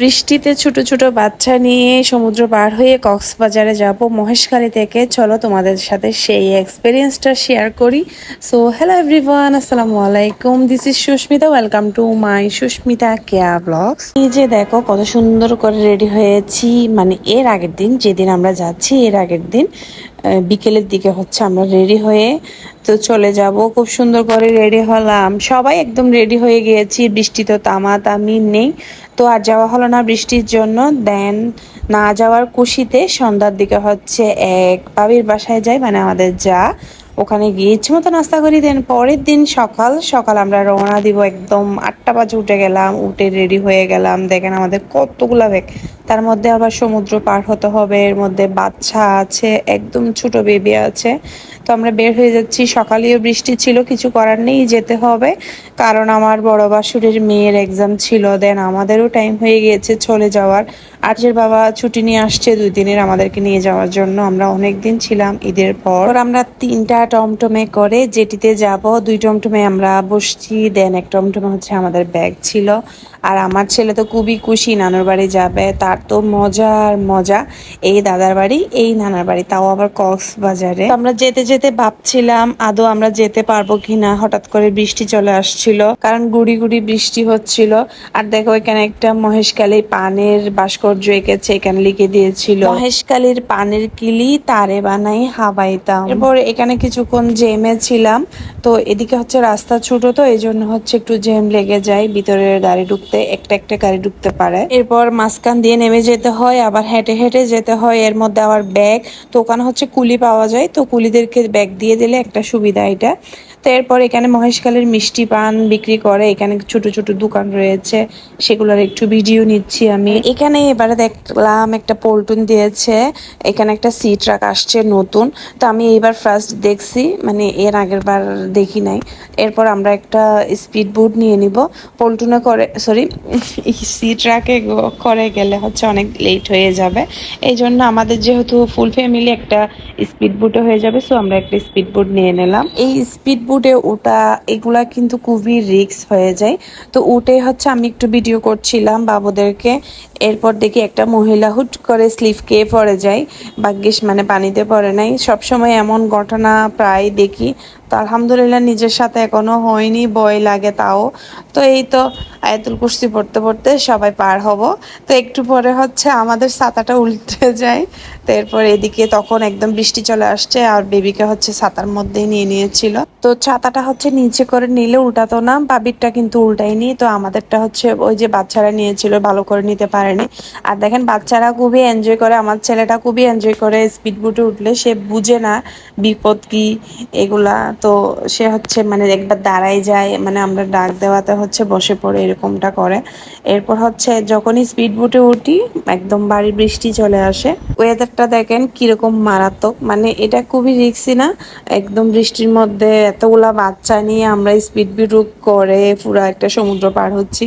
বৃষ্টিতে ছোট ছোট বাচ্চা নিয়ে সমুদ্র পার হয়ে কক্সবাজারে যাব। মহেশখালী থেকে। চলো তোমাদের সাথে সেই এক্সপিরিয়েন্সটা শেয়ার করি। সো হ্যালো এভরিওয়ান আসসালামু আলাইকুম। This is Susmita welcome to my Susmita Keya blogs এই যে দেখো, কত সুন্দর করে রেডি হয়েছি। মানে এর আগের দিন, যেদিন আমরা যাচ্ছি, এর আগের দিন বিকেলের দিকে হচ্ছে আমরা রেডি হয়ে তো চলে যাব। খুব সুন্দর করে রেডি হলাম। সবাই একদম রেডি হয়ে গিয়েছি। বৃষ্টি তো তামা তামি নেই। তো আর যাওয়া হলো না বৃষ্টির জন্য। দেন না যাওয়ার খুশিতে সন্ধ্যার দিকে হচ্ছে এক বাবির বাসায় যাই মানে আমাদের যা। ওখানে গিয়ে ইচ্ছে মতো নাস্তা করি। দেন পরের দিন সকাল সকাল আমরা রওনা দিব। একদম আটটা বাজে উঠে গেলাম, উঠে রেডি হয়ে গেলাম। দেখেন আমাদের কতগুলা ব্যাগ তার মধ্যে আবার সমুদ্র পার হতে হবে, এর মধ্যে বাচ্চা আছে, একদম ছোট বেবি আছে। তো আমরা বের হয়ে যাচ্ছি, সকালেও বৃষ্টি ছিল, কিছু করার নেই, যেতে হবে। কারণ আমার বড় বাসুরের মেয়ের এক্সাম ছিল দেন আমাদেরও টাইম হয়ে গিয়েছে চলে যাওয়ার। আর্যের বাবা ছুটি নিয়ে আসছে, দুই দিনের আমাদেরকে নিয়ে যাওয়ার জন্য। আমরা অনেক দিন ছিলাম ঈদের পর। আমরা তিনটা টমটমে করে যেটিতে যাব, দুই টমটমে আমরা বসছি দেন এক টমটমে হচ্ছে আমাদের ব্যাগ ছিল। আর আমার ছেলে তো খুবই খুশি, নানুর বাড়ি যাবে, তার তো মজার মজা এই দাদার বাড়ি, এই নানার বাড়ি, তাও আবার কক্সবাজারে। আমরা যেতে যেতে ভাবছিলাম, আদৌ আমরা যেতে পারব কিনা, হঠাৎ করে বৃষ্টি চলে আসছিল, কারণ গুড়ি গুড়ি বৃষ্টি হচ্ছিল। আর দেখো, এখানে একটা মহেশকালী পানের ভাস্কর্য এঁকেছে, এখানে লিখে দিয়েছিল মহেশকালীর পানের কিলি তারে বানাই হাবাইতাম এরপর এখানে কিছুক্ষণ জেমে ছিলাম তো এদিকে হচ্ছে রাস্তা ছোট, তো এই জন্য হচ্ছে একটু জেম লেগে যায়, ভিতরের গাড়ি ঢুকতে, একটা একটা গাড়ি ঢুকতে পারে। এরপর মাঝখান দিয়ে নেমে যেতে হয়, আবার হেঁটে হেঁটে যেতে হয়। এর মধ্যে আবার ব্যাগ, তো ওখানে হচ্ছে কুলি পাওয়া যায়। তো কুলিদেরকে ব্যাগ দিয়ে দিলে একটা সুবিধা এটা। এরপর এখানে মহেশখালীর মিষ্টি পান বিক্রি করে, এখানে ছোট ছোট দোকান রয়েছে, সেগুলোর একটু ভিডিও নিচ্ছি আমি। এখানে এবারে দেখলাম একটা পল্টন দিয়েছে, এখানে একটা সি ট্রাক আসছে নতুন। তো আমি এইবার ফার্স্ট দেখছি মানে এর আগের বার দেখি নাই। এরপর আমরা একটা স্পিড বোট নিয়ে নিব। পল্টনে করে সরি সি ট্রাকে করে গেলে হচ্ছে অনেক লেট হয়ে যাবে। এই জন্য আমাদের যেহেতু ফুল ফ্যামিলি একটা স্পিড বোটে হয়ে যাবে সো আমরা একটা স্পিড বোট নিয়ে নিলাম। এই স্পিড বোটে ওটা এগুলা কিন্তু খুবই রিস্ক হয়ে যায়। তো উঠে হচ্ছে আমি একটু ভিডিও করছিলাম বাবুদেরকে। এরপর দেখি একটা মহিলা হুট করে স্লিপ খেয়ে পড়ে যায়। ভাগ্যিস মানে পানিতে পড়ে নাই। সবসময় এমন ঘটনা প্রায় দেখি। তো আলহামদুলিল্লাহ নিজের সাথে এখনও হয়নি, ভয় লাগে তাও। তো এই তো আয়াতুল কুস্তি পড়তে পড়তে সবাই পার হব। তো একটু পরে হচ্ছে আমাদের ছাতাটা উল্টে যায়। তো এরপর এদিকে তখন একদম বৃষ্টি চলে আসছে আর বেবিকে হচ্ছে ছাতার মধ্যেই নিয়ে নিয়েছিল। তো ছাতাটা হচ্ছে নিচে করে নিলে উল্টাতো না, বাবিরটা কিন্তু উল্টায়নি, তো আমাদেরটা হচ্ছে ওই যে বাচ্চারা নিয়েছিল, ভালো করে নিতে পারেনি। আর দেখেন, বাচ্চারা খুবই এনজয় করে, আমার ছেলেটা খুবই এনজয় করে স্পিড বোটে উঠলে, সে বুঝে না বিপদ কি এগুলা, তো সে হচ্ছে মানে একবার দাঁড়ায় যায় মানে আমরা ডাক দেওয়াতে হচ্ছে বসে পড়ে, এরকমটা করে। এরপর হচ্ছে যখনই স্পিড বোটে উঠি, একদম বাড়ি বৃষ্টি চলে আসে। ওয়েদারটা দেখেন কীরকম মারাত্মক মানে এটা খুবই রিক্সি না, একদম বৃষ্টির মধ্যে এতগুলা বাচ্চা নিয়ে আমরা স্পিড বিরুপ করে পুরো একটা সমুদ্র পার হচ্ছি।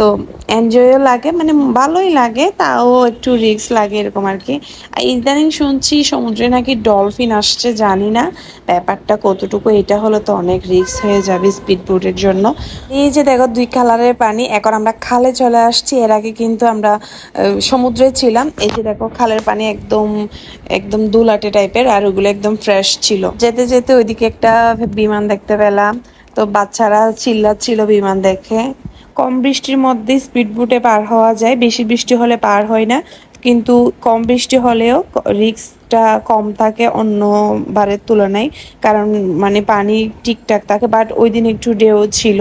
তো এনজয়ও লাগে মানে ভালোই লাগে, তাও একটু রিক্স লাগে এরকম আর কি। ইদানিং শুনছি সমুদ্রে নাকি ডলফিন আসছে, জানি না। ব্যাপারটা কতটুকু, এটা হলো তো অনেক রিক্স হয়ে যাবে স্পিড বোটের জন্য। এই যে দেখো, দুই কালারের পানি, এখন আমরা খালে চলে আসছি। এর আগে কিন্তু আমরা সমুদ্রে ছিলাম। এই যে দেখো, খালের পানি একদম একদম দুলাটে টাইপের আর ওগুলো একদম ফ্রেশ ছিল। যেতে যেতে ওইদিকে একটা বিমান দেখতে পেলাম। তো বাচ্চারা চিল্লাচ্ছিল বিমান দেখে। কম বৃষ্টির মধ্যে স্পিড বোটে পার হওয়া যায়। বেশি বৃষ্টি হলে পার হয় না, কিন্তু কম বৃষ্টি হলেও রিক্সটা কম থাকে অন্য বারের তুলনায়। কারণ মানে পানি ঠিকঠাক থাকে, বাট ওই দিন একটু ডেও ছিল।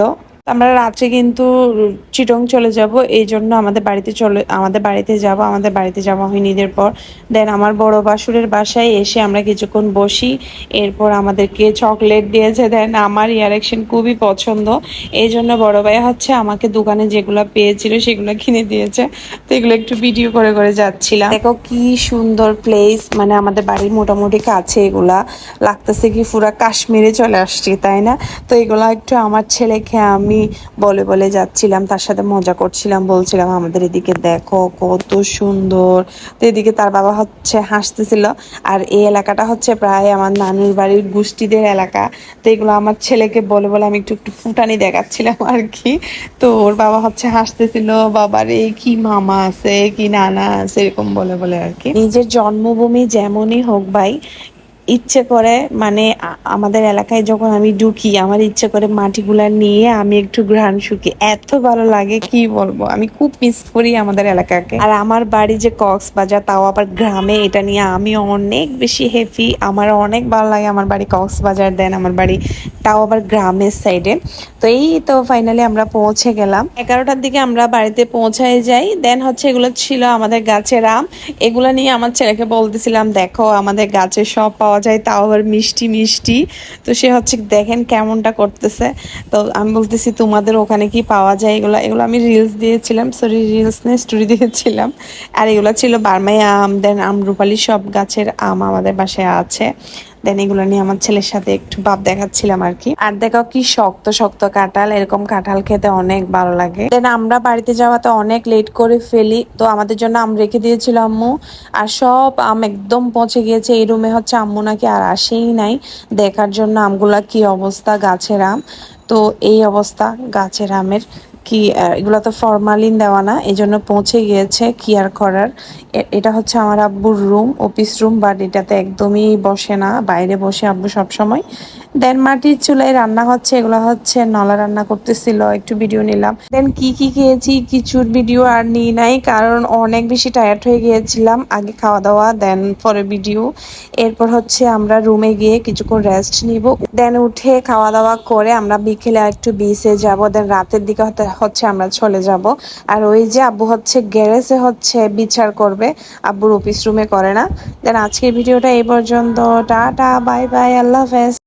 আমরা রাত্রে কিন্তু চিটং চলে যাব, এই জন্য আমাদের বাড়িতে চলে, আমাদের বাড়িতে যাব, আমাদের বাড়িতে যাওয়া হয়নি ঈদের পর। দেন আমার বড় বাসুরের বাসায় এসে আমরা কিছুক্ষণ বসি, এরপর আমাদেরকে চকলেট দিয়েছে। দেন আমার ইয়ারেকশন খুবই পছন্দ। এই জন্য বড় ভাই হচ্ছে আমাকে দোকানে যেগুলো পেয়েছিল সেগুলো কিনে দিয়েছে। তো এগুলো একটু ভিডিও করে করে যাচ্ছিলাম। দেখো কি সুন্দর প্লেস মানে আমাদের বাড়ির মোটামুটি কাছে এগুলা। লাগতেছে কি পুরা কাশ্মীরে চলে আসছি, তাই না? তো এগুলো একটু আমার ছেলেকে আমি বলে বলে যাচ্ছিলাম, তার সাথে মজা করছিলাম, বলছিলাম, আমাদের এদিকে দেখো কত সুন্দর। তো এদিকে তার বাবা হচ্ছে হাসতেছিল। আর এই এলাকাটা হচ্ছে প্রায় আমার নানুর বাড়ির গোষ্ঠীদের এলাকা। তো এগুলো আমার ছেলেকে বলে বলে আমি একটু একটু ফুটানি দেখাচ্ছিলাম আর কি। তো ওর বাবা হচ্ছে হাসতেছিল বাবার এই কি মামা আছে, কি নানা আছে? এরকম বলে বলে আর কি। নিজের জন্মভূমি যেমনই হোক ভাই ইচ্ছে করে মানে আমাদের এলাকায় যখন আমি ঢুকি, আমার ইচ্ছে করে মাটিগুলা নিয়ে আমি একটু ঘ্রাণ শুকি। এত ভালো লাগে, কি বলব? আমি খুব মিস করি আমাদের এলাকাকে। আর আমার বাড়ি যে কক্সবাজার, তাও আবার গ্রামে এটা নিয়ে আমি অনেক বেশি হ্যাপি আমার অনেক ভালো লাগে আমার বাড়ি কক্সবাজার দেন আমার বাড়ি তাও আবার গ্রামের সাইডে তো এই তো ফাইনালি আমরা পৌঁছে গেলাম। এগারোটার দিকে আমরা বাড়িতে পৌঁছায় যাই। দেন হচ্ছে এগুলো ছিল আমাদের গাছের আম। এগুলো নিয়ে আমার ছেলেকে বলতেছিলাম, দেখো, আমাদের গাছে সব পাওয়া যায়, তাও আবার মিষ্টি মিষ্টি। তো সে হচ্ছে, দেখেন কেমনটা করতেছে। তো আমি বলতেছি, তোমাদের ওখানে কি পাওয়া যায়? এগুলো এগুলো আমি রিলস দিয়েছিলাম সরি রিলস নিয়ে স্টোরি দিয়েছিলাম। আর এগুলো ছিল বার্মাই আম দেন আম আমরুপালি সব গাছের আম আমাদের বাসায় আছে। দেন এগুলো নিয়ে আমার ছেলের সাথে একটু ভাব দেখাচ্ছিলাম আর কি। আর দেখো কি শক্ত শক্ত কাঁঠাল, এরকম কাঁঠাল খেতে অনেক ভালো লাগে। দেন আমরা বাড়িতে যাওয়াতে অনেক লেট করে ফেলি। তো আমাদের জন্য আম রেখে দিয়েছিল আম্মু। আর সব আম একদম পচে গিয়েছে। এই রুমে হচ্ছে আম্মু নাকি আর আসেই নাই। দেখার জন্য আমগুলা কি অবস্থা, গাছের আম? তো এই অবস্থা, গাছের আমের কি এগুলো তো ফরমালিন দেওয়া না এই জন্য পৌঁছে গিয়েছে কি আর করার এটা হচ্ছে আমার আব্বুর রুম অফিস রুম বাট এটাতে একদমই বসে না, বাইরে বসে আব্বু সব সময় দেন মাটির চুলায় রান্না হচ্ছে, এগুলো হচ্ছে নলা রান্না করতেছিল, একটু ভিডিও নিলাম। দেন কি কি খেয়েছি, কিছুর ভিডিও আর নিই নাই, কারণ অনেক বেশি টায়ার্ড হয়ে গিয়েছিলাম। আগে খাওয়া দাওয়া দেন পরে ভিডিও এরপর হচ্ছে আমরা রুমে গিয়ে কিছুক্ষণ রেস্ট নিব। দেন উঠে খাওয়া দাওয়া করে আমরা বিকেলে একটু বিচে যাব। দেন রাতের দিকে হতে- হচ্ছে আমরা চলে যাব। আর ওই যে আব্বু হচ্ছে গ্যারেজে হচ্ছে বিচার করবে। আব্বুর অফিস রুমে করে না। দেন আজকের ভিডিওটা এই পর্যন্ত। টাটা, বাই বাই, আল্লাহ হাফেজ।